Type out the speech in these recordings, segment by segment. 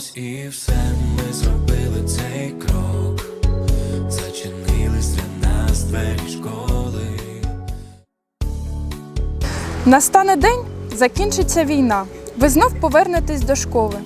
ось і все ми зробили цей крок. Зачинились для нас двері школи. Настане день, закінчиться війна. Ви знов повернетесь до школи.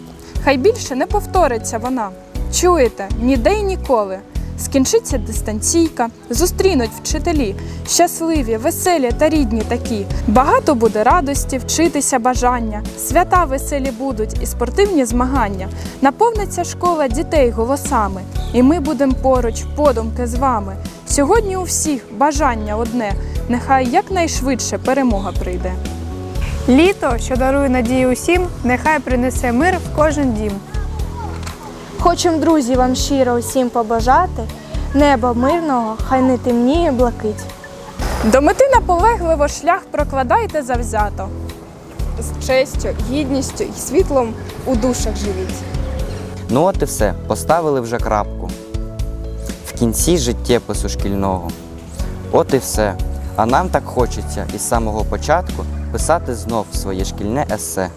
Хай більше не повториться вона. Чуєте, ніде й ніколи. Скінчиться дистанційка, зустрінуть вчителі, щасливі, веселі та рідні такі. Багато буде радості, вчитися бажання, свята веселі будуть і спортивні змагання. Наповниться школа дітей голосами, і ми будемо поруч, подумки з вами. Сьогодні у всіх бажання одне, нехай якнайшвидше перемога прийде. Літо, що дарує надію усім, нехай принесе мир в кожен дім. Хочем, друзі, вам щиро усім побажати неба мирного, хай не темніє блакить. До мети наполегливо шлях прокладайте завзято. з честю, гідністю і світлом у душах живіть. Ну от і все, поставили вже крапку. В кінці життєпису шкільного. От і все. А нам так хочеться із самого початку писати знов своє шкільне есе.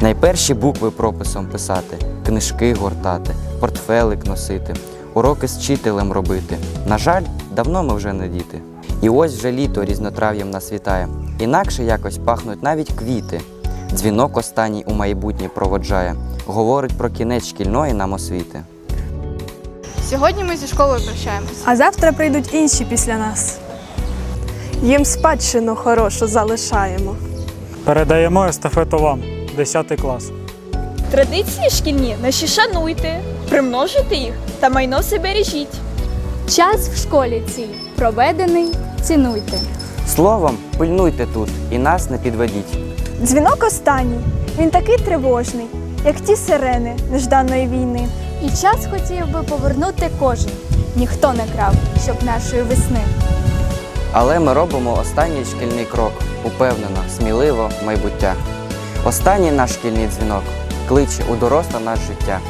Найперші букви прописом писати, книжки гортати, портфелик носити, уроки з вчителем робити. На жаль, давно ми вже не діти. І ось вже літо різнотрав'ям нас вітає. Інакше якось пахнуть навіть квіти. Дзвінок останній у майбутнє проводжає, говорить про кінець шкільної нам освіти. Сьогодні ми зі школою прощаємось. А завтра прийдуть інші після нас. Їм спадщину хорошу залишаємо. Передаємо естафету вам, 10 клас. Традиції шкільні наші шануйте, примножуйте їх та майно себе ріжіть. Час в школі цій проведений, цінуйте. Словом, пильнуйте тут і нас не підведіть. Дзвінок останній. Він такий тривожний, як ті сирени нежданої війни. І час хотів би повернути кожен. Ніхто не крав, щоб нашої весни. Але ми робимо останній шкільний крок, упевнено, сміливо майбуття. Останній наш шкільний дзвінок кличе у доросле наше життя.